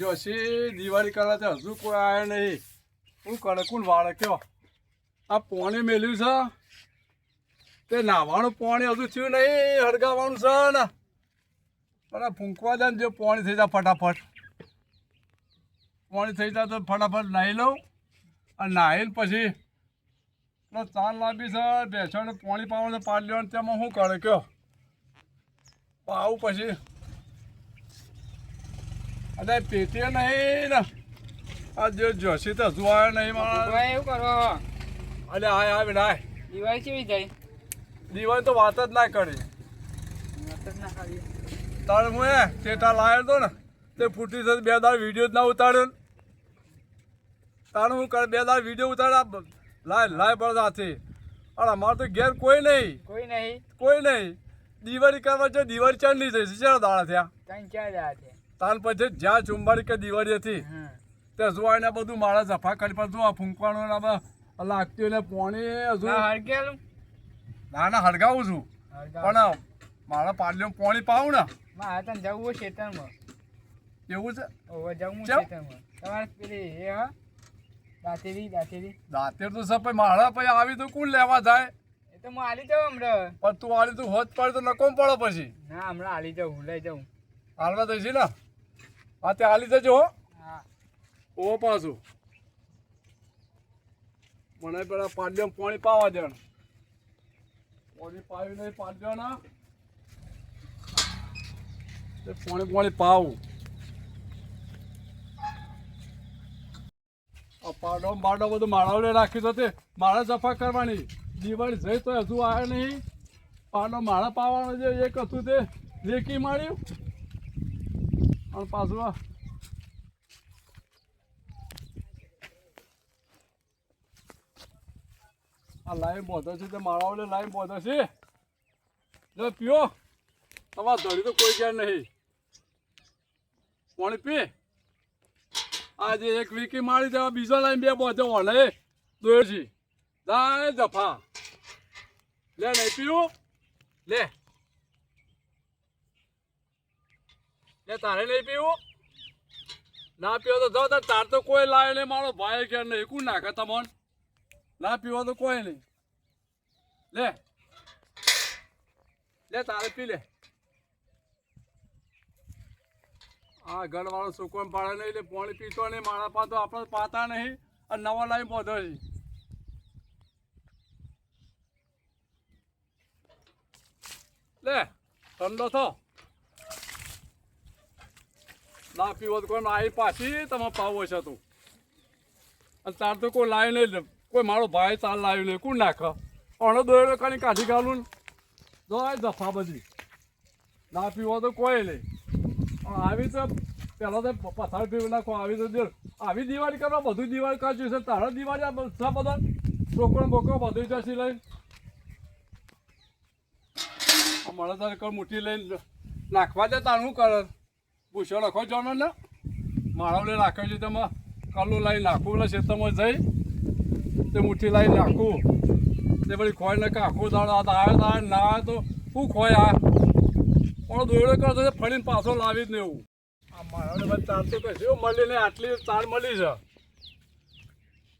જોશી, દિવાળી કરવા તો હજુ કોઈ આવ્યો નહીં. હું કરે કોણ વાળે કયો આ પોણી મેલ્યું છે. તે નાવાનું પોણી હજુ થયું નહીં હળગાવાનું છે ને. પણ ફૂંકવા દે ને જો પોણી થઈ જાય ફટાફટ. પોણી થઈ જાય તો ફટાફટ નાહી લઉં. અને નાહીને પછી ચાલ લાંબી છે બેસણ પોણી પાવાનું પાડી લેવાનું, તેમાં શું કરે કયો આવું પછી. અરે પેટીએ નહીં ને. આ જે જોશી તો હજુ આવ્યો નહીં મારા ભાઈ એવું કરો. અરે આય આ બેટા દિવાળી કેવી જાય દિવાળી તો વાત જ ના કરી. તારે હું એ ટેટા લાવ્યો હતો ને તે ફૂટી થતી બે દાડ વીડિયો જ ના ઉતાર્યો ને. તારે હું કર બે દાડ વીડિયો ઉતાર્યા લાય લાય પડતાથી અરે અમારે તો ઘેર કોઈ નહીં. કોઈ નહીં. કોઈ નહીં. દિવાળી કરવા છે દિવાળી ચાંદની થઈ છે ચાર દાડા થયા? ત્રણ ચાર છે તાર પછી જ્યાં ચુંબાડી કે દિવાળી હતી તે જોવાને બધું મારા જફા કરી પણ જો આ ફૂંકવાનું ને લાગતી ને પોણી હજુ. ના ના ના હળગાવું છું. પણ મારા પાડલીઓ પોણી પાવું ને. મારે તને જવું ખેતરમાં એવું છે? ઓવે જવું? ખેતરમાં તમારે પેલી એ હા? દાંતેરી દાંતેરી. દાંતેર તો સપાઈ મારા પછી આવી તો કોણ લેવા જાય? એ તો હું આલી જાઉં હમણાં. પણ તું આલી તું હોત પડે તો નકોમ પડે પછી. ના હમણાં આલી જાઉં લઈ જાઉં. હાલવા તો છે ને. હા તે હાલી જજો ઓ પાછું. મને પેલા પાડ્યો પાણી પાવા દેણ પાણી પાવી નહીં પાડ્યો ના પાણી પાણી પાવું. આ પાડો બાડો બધું માળાવડે રાખ્યું તો તે. માળા સફા કરવાની. દિવાળી જઈ તો હજુ આવે નહીં. પાડો માળા પાવાનો જે એક હતું તે. લેકી માર્યું. અને પાછું આ લાઈન બોધો છે, તે માળાઓને લાઈન બોધો છે. જો પીઓ. તમાર ધડી તો કોઈ ક્યાં નહીં. પાણી પી? આજે એક વીકી મારી દેવા, બીજો લાઈન બે બોધો દોયો છે દાય જફા લે, નહીં પીવું? લે. લે તારે નહીં પીવું? ના પીવો તો તાર તાર તો કોઈ લાવે નહીં, મારો ભાઈ ઘેર નહીં. કું નાખે તમને? ના પીવો તો કોઈ નહીં. લે. લે, તારે પી લે. આ ઘરવાળો સુકોન પાડે નહીં, એટલે પાણી પીતો નહીં. મારા પાસે તો આપણે પાતા નહીં અને નવા લાવી બોધો નહીં લે ઠંડો થો. ના પીવો તો કોઈ આવી પાછી તમે પાવો છે તું. અને તાર તો કોઈ લાવી નહીં કોઈ મારો ભાઈ તાર લાવ્યું નહીં કોણ નાખ? અણો દોડ્યો કાઢી કાઢી ને. દોય દફા બધી. ના પીવો તો કોઈ નહીં. આવી તો પહેલાં તો પથાર પીવું નાખો, આવી તો દેડ આવી દિવાળી કરવા બધું દિવાળી કાઢ્યું છે. તારા દિવાળી આ બધા બધા છોકરો બોકરો બધું જશે લઈને. મળે તારે મુઠ્ઠી લઈને નાખવા દે તાર કરે? પૂછો લખો જવાનો ને માળાવડે રાખે છે તેમાં. કલ્લું લાવી નાખું એટલે ખેતરમાં જઈ તે મુઠ્ઠી લાવી નાખું. તે પછી ખોય ને આખું દાડો આ આવે તો આવે ના આવે તો શું ખોય આ. પણ દોડો કરતો છે ફરીને પાછો લાવી જ ને એવું આ માળાવડે બધા તાર તો કશું મળી ને આટલી તાર મળી છે.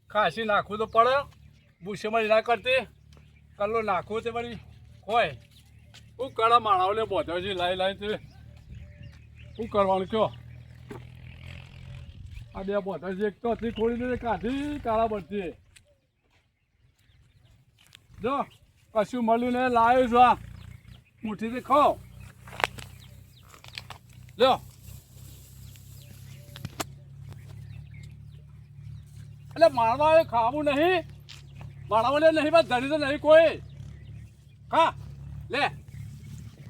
ખાસી નાખવું તો પડે. ભૂસેમાં ના કરતી. કલ્લો નાખવું તે પછી ખોય. શું કડા માળાવડે બોધ્યો છે લાવી લાવી તે. શું કરવાનું કયો આ બે બોધા છે, એક તો ખોલી દે કાઢી કાળા પડતી જો, કશું મળ્યું ને લાવ્યું છું આ. મુઠ્ઠીથી ખાઓ લ્યો એટલે મારવા એ ખાવું નહીં. માળાવલે નહીં બસ ધરી તો નહીં કોઈ. ખા. લે.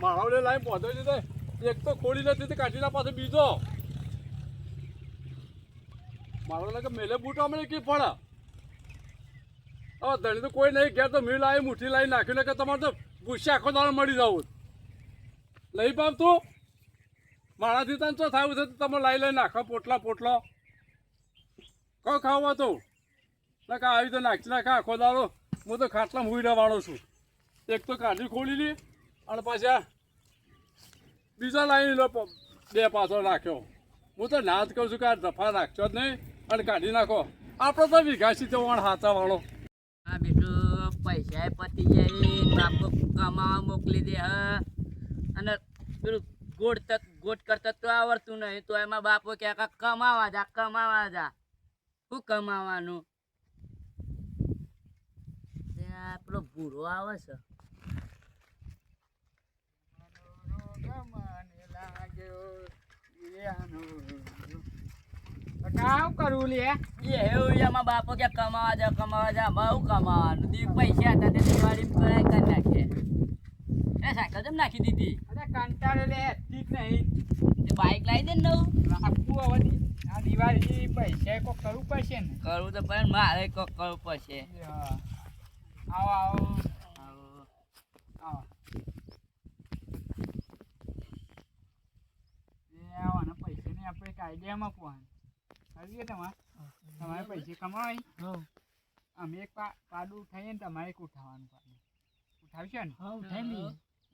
માળાવડે લાવી પહોંચો છે એક તો ખોલી નથી કાઢી ના પાસે બીજો. મારો લાગે મેલે બૂટ મને કી પડે હવે ધણી તો કોઈ નહીં ઘેર તો મી લાવી, મુઠ્ઠી લાવી, નાખ્યું ને કે તમારે તો ગુસ્સે આખો દાડો મળી જવું. લઈ પામ તું? મારાથી તને તો થયું છે તમે લાવી લઈ નાખો પોટલા, પોટલો. કહો ખાવા તો. ના કા આવી તો નાખી નાખા આખો દાડો. હું તો ખાટલામાં હુઈ રહેવાનો છું. એક તો કાઢી ખોલી લી અને પાછા બીજા લાઈન બે પાછો રાખ્યો. હું તો ના જ કહું છું કે આ દફા નાખશો જ નહીં અને કાઢી નાખો. આપણો તો વિઘાસી તો વણ હાચા વાળો હા બેટું પૈસા પતી જાય બાપુ કમાવા મોકલી દે, હા. અને પેલું ગોળ તક ગોટ કરતા તો આવડતું નહીં, તો એમાં બાપો કે કમાવા જા કમાવા જા. શું કમાવાનું? આપણો ભૂરો આવે છે. કરવું લે એ એવું એમાં બાપો કે કમાવા જા કમાવા જા બહુ કમાવાનું દી પૈસા હતા દિવાળી નાખે એ સાયકલ જમ નાખી દીધી અરે કંટાળે લે ઠીક નહીં તે લાવી દે નવું આખું હવે આ દિવાળી પૈસા કોક કરવું પડશે ને કરવું તો પણ મારે કોક કરવું પડશે આવો આવો. આવો એ આવો ને પૈસા ને આપણે એક આઈડિયામાં પોહાન કરીએ તમારે તમારે પૈસે કમાવાય? અમે એક પા પાડું ઉઠાવીએ ને તમારે એક ઉઠાવવાનું પાડું. ઉઠાવશો ને?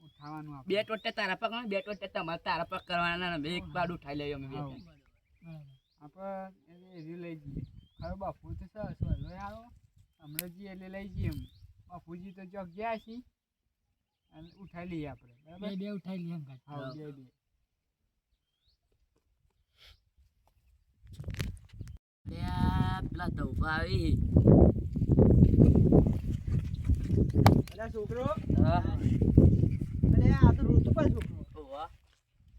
ઉઠાવવાનું આપણે. બે ટોટે તારા પગ બે ટોટે તમારે તારા પગ કરવાના ને એક પાડું ઉઠાઈ લઈએ અમે આપણે એ લઈ જઈએ. ખરો બાપુ તો સર સહેલો આવો. હમણાં જઈએ એટલે લઈ જઈએ એમ. બાપુજી તો ચોક ગયા છીએ અને ઉઠાવી લઈએ આપણે. બરાબર? બે ઉઠાવી લઈએ હા બે બે લે આ પેલા ધોબા આવી છોકરો અરે આ તો ઋતુ પર છોકરો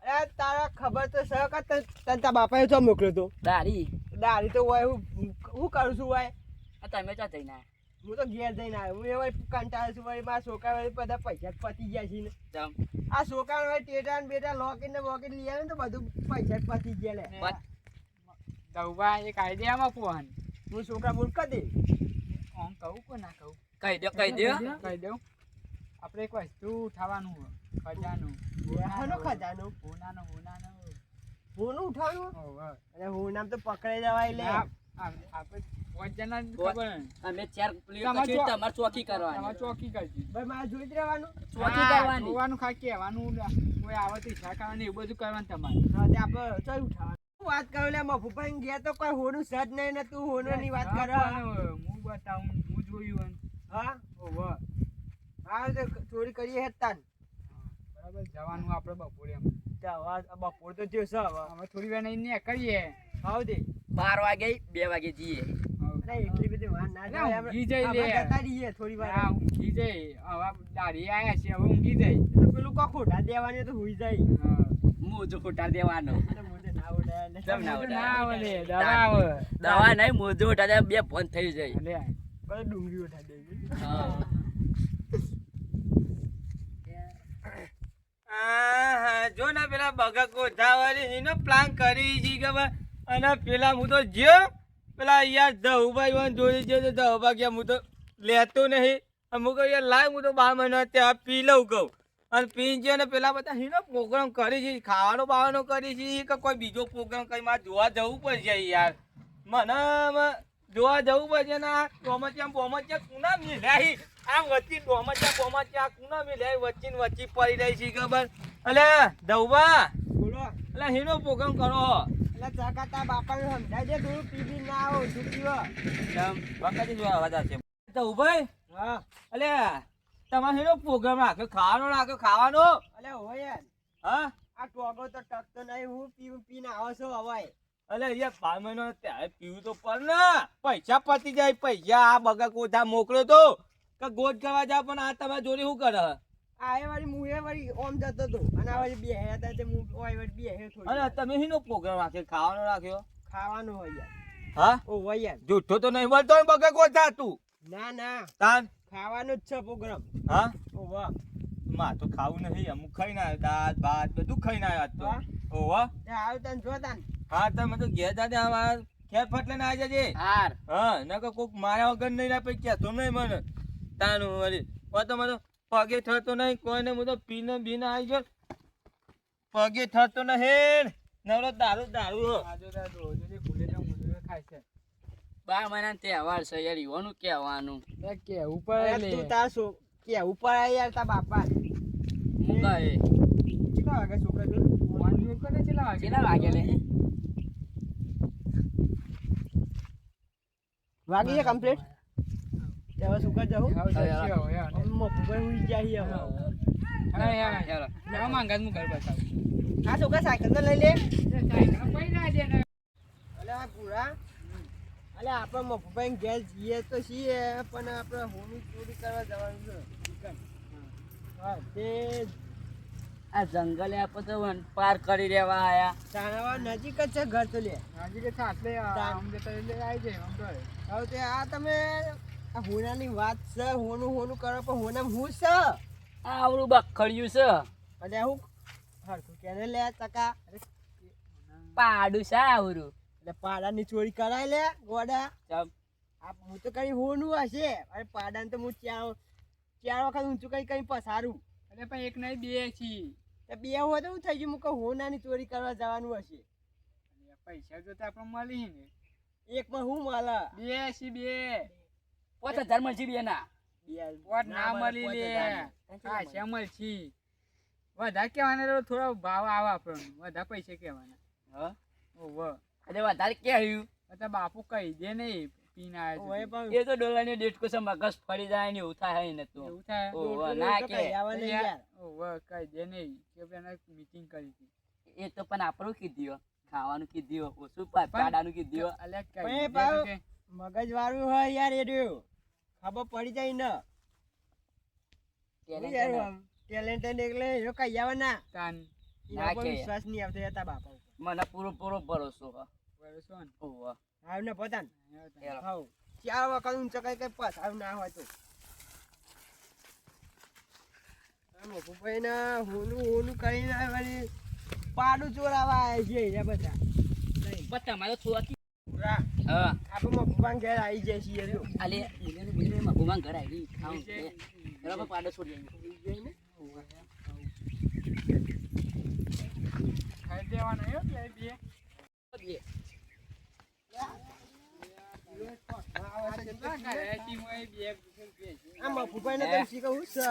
અરે તારા ખબર તો કે તને તારા બાપાએ ચો મોકલ્યો તો દારી તો હોય હું હું કરું છું હોય તમે ચા જઈને આયા? હું તો ઘેર જઈને આવ્યો હું એવા કંટાળું છું વળી મારા છોકરા વળી બધા પૈસા પતી ગયા છે ને આ છોકરા વળી ટેટા ને બેટા લોકેટ ને વોકેટ લઈ આવે ને તો બધું પૈસા જ પતી ગયા લે દઉબા એક આઈડિયામાં પોહાન હું છોકરા બોલ દે આમ કહું કે ના કહું? કહી દો કહી દો. કહી દઉં આપણે એક વસ્તુ ઉઠાવવાનું હોય? ખજાનું. ખજાનો. હોનાનો હોનાનો હું ઉઠાવ્યું? અને હું. નામ તો પકડાઈ જવાય લે. આપણે પાંચ જણા ખબર. અમે ચાર પેલી તમારે કચી ચો- તમારે ચોકી તમારે કરવાની ચોકી કરજી. ભાઈ મારે જોઈ જ રહેવાનું. ચોકી હા, કરવાની. જોવાનું ખાલી કહેવાનું કોઈ આવે તો ઈચ્છા કરવાની એવું બધું કરવાનું તમારે. આપણે ચોય ઉઠાવવાનું. વાત કરું લે મફુભાઈ ગયા તો કોઈ હોનું સજ નહીં ને તું હોનો ની વાત કર. હું બતાવું હું જોયું હા? ઓવ હા તો ચોરી કરીએ હેતાન બરાબર જવાનું આપણે બપોરે એમ. બપોર તો થયો છે હવે. હવે થોડી વાર નહીં કરીએ હાવ દે. બાર વાગે બે વાગે જઈએ. એટલી બધી વાર ના જાય. ઊંઘી જાય જતા રહીએ થોડી વાર. હા ઊંઘી જાય હવે દાઢી આવ્યા છે હવે ઊંઘી જાય પેલું કો ખોટા દેવાની તો હુઈ જાય. હા. મોજો ફૂટા દેવાનો. દવા નહીં મોજો દે બે ફોન થઈ જાય. ડુંગળી ઉઠા. જો ને પેલા બગા કોઠાવાળી એનો પ્લાન કરી છે કે ભાઈ. અને પેલા હું તો જ્યો પેલા યાર ધહુભાઈ વાન જોઈ ગયો તો ધહુભા કે હું તો લેતો નહીં. અમુક યાર લાય હું તો બાર મહિના ત્યાં પી લઉં કહું. અને પી ગયો ને પેલા બધા હીનો પ્રોગ્રામ કરી છે ખાવાનો બાવાનો કરી છે કે કોઈ બીજો પ્રોગ્રામ કઈ મારે જોવા જવું પડશે યાર. મને જોવા જવું પડશે ને આ ડોમચ્યા બોમચ્યા કુના મિલ્યા આ વચ્ચે ડોમચ્યા બોમચ્યા કુના મિલ્યા વચ્ચે ને વચ્ચે પડી રહી છે ખબર? અલે દઉબા. બોલો. એટલે હીનો પ્રોગ્રામ કરો. એટલે ચકાતા બાપાને સમજાય દે થોડું પી પી ના આવો છૂટી બકાજી જોવા અવાજ આવશે દઉભાઈ હા. અલે તમારે હીનો પ્રોગ્રામ રાખ્યો ખાવાનો રાખ્યો ખાવાનો? અલે હોય યાર હા? આ ટોગો તો ટકતો નહીં હું પી પી ના આવો છો હવાય. અલે યાર બાર મહિનો ત્યારે પીવું તો પર ને. પૈસા પતી જાય પૈસા. આ બગા કોઠા મોકલ્યો તો? કે ગોટ કરવા જા પણ આ તમારી જોડે શું કરે? આ વાળી હું એ વાળી ઓમ જતો હતો અને આ વાળી બે હતા તે હું ઓય વાળી બે હે થોડી અને તમે હીનો પ્રોગ્રામ રાખ્યો ખાવાનો રાખ્યો ખાવાનું હોય યાર. હા? ઓ હોય યાર જૂઠો તો નહીં બોલતો બગા કોઠા તું. ના ના. તાન. ખાવાનું જ છે પ્રોગ્રામ. હા? ઓ વાહમાં તો ખાવું નહીં અમુક ખાઈને આવ્યો દાંત ભાત બધું ખાઈને આવ્યો આજ હા? તો ઓવા તે આવ્યું જો જોતા ને હા તમે તો ઘેર જાતે આવા ખેર ફટલે ના આવી જજે. હાર. હા નકર કોક માર્યા વગર નહીં ના ક્યાં તો નહીં મને. તાનું વળી. ઓ તો મને પગે થતો નહીં કોઈને હું તો પીને બીને આવી ગયો પગે થતો નહીં. નવરો દારૂ દારૂ આજો દારૂ રોજ જે તો ખાય છે. બા મને તહેવાર છે યાર યુવાનું કહેવાનું. કેવું પડે તું તાર શું? કેવું પડે યાર તાર બાપા. હું કહે કેટલા વાગે છોકરા તું ફોન જોઈ કરે કેટલા વાગે? કેટલા વાગે લે? વાગી છે કમ્પ્લીટ હવે સુકા જાવ મોકબર ઉઈ જાય હવે યાર હા છોકરા સાયકલ તો લઈ લે. અલે આપણે મફુભાઈ ઘેર જઈએ તો છીએ પણ આપણે હોમી ચોરી કરવા જવાનું છે. હા તે આ જંગલે આપણે તો વન પાર કરી રહેવા આયા. તાણાવા નજીક જ છે ઘર તો લે. નજીક જ આટલે. આમ જતા એટલે આવી જાય આમ તો હવે. તે આ તમે આ હોનાની વાત છે હોનું હોનું કરો પણ હોનામાં હું છે? આ આવડું બખડ્યું છે. અને હું હરખું કેને લે ટકા? પાડું છે આવડું. પાડાની ચોરી કરાય લે ગોડા. હું તો કઈ હોનું હશે. અરે પાડાને તો હું ચાર ચાર વખત ઊંચું કઈ કઈ પસારું. એટલે પણ એક નહીં બે છીએ બે હોય તો હું થઈ ગયું? હું કહું હોનાની ચોરી કરવા જવાનું હશે. પૈસા જો તો આપણે મળી ને. એકમાં હું મળે બે છી બે. પોત હજાર મળશે બે. ના બે ના મળી લે. હા શ્યામલ છી વધારે કહેવાના થોડો ભાવ આવે આપણને. વધારે પૈસા કહેવાના. હા? ઓવ એટલે વધારે કહ્યું એટલે બાપુ કહી દે નહીં પીને આવ્યો એ તો ડોલાની ડેટ કુછ મગજ ફરી જાય ને એવું થાય ને તો. એવું થાય? ઓવ, ના કે. કહી દે નહીં કે પેલા મીટિંગ કરી હતી. એ તો પણ આપણું કીધું ખાવાનું કીધું ઓછું પાડાનું કીધું અલ્યા તો કે. મગજ વાળું હોય યાર એ રહ્યું. ખબર પડી જાય ને. ટેલેન્ટેડ એટલે એ કઈ આવે ના. તાન. એના પર કે. વિશ્વાસ નહીં આવતો તારા બાપા મને પૂરો પૂરો ભરોસો હ. ભરોસો ને. ઓવ. આવ ને પોતાન. હાવ ચાર વખત ઊંચો કઈ પસારું ના હોય તો. મોકુભાઈ ને હોનું હોનું કરીને વળી પાડું ચોરાવા આવ્યા છે એ બધા. મારો તમારે પૂરા હા. આપણે મોકુભાઈ ઘેર આવી જાય છીએ જો. આલે બોલીને બોલીને ઘર આવી ખાવું છે બરાબર પાડો છોડી આવી ખાઈ દેવાનો હો બે. બે. કેટલા ખાયા છી. મોય બે બે છે. આ મફુભાઈ ને તો શીખવું છે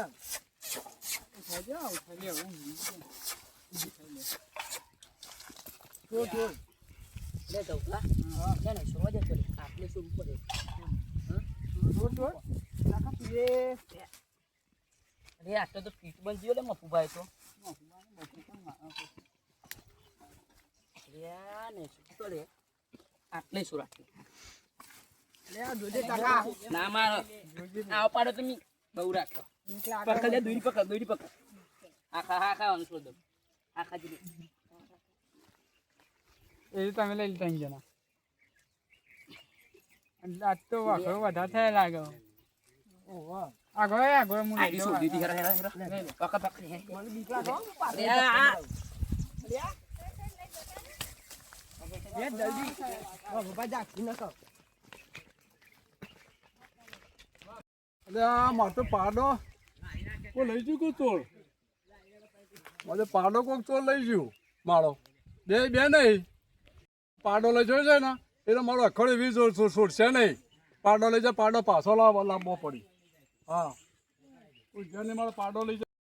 અરે આટલો તો ફીટ બન ગયો લે મફુભાઈ તો. અરે ને શું તો લે. આટલે શું ના માર. પાડો તમે. બહુ રાખો. પકડ લે દોરી પકડ દોરી પકડ. આખા હા ખાવાનું દો આખા જ એ તમે લઈ લીધા જણા. આજ તો વાઘો વધારે થયા લાગે. ઓહો આગળ આય, આગળ હું લઈ આડી લઉં. હેરા હેરા હેરા. પકડ પકડ. હે મને બીક લાગે. હો. અરે આ. પાડો. લઈ મારે પાડો કોઈક ચોર લઈ ગયું. મારો. બે બે નહીં. પાડો લઈ જોયો છે ને, એટલે મારો અખડે વર્ષ છોડશે નહીં. પાડો લઈ જાય પાડો પાછો લાવવા લાવવો પડી. હા. મારો પાડો લઈ જાય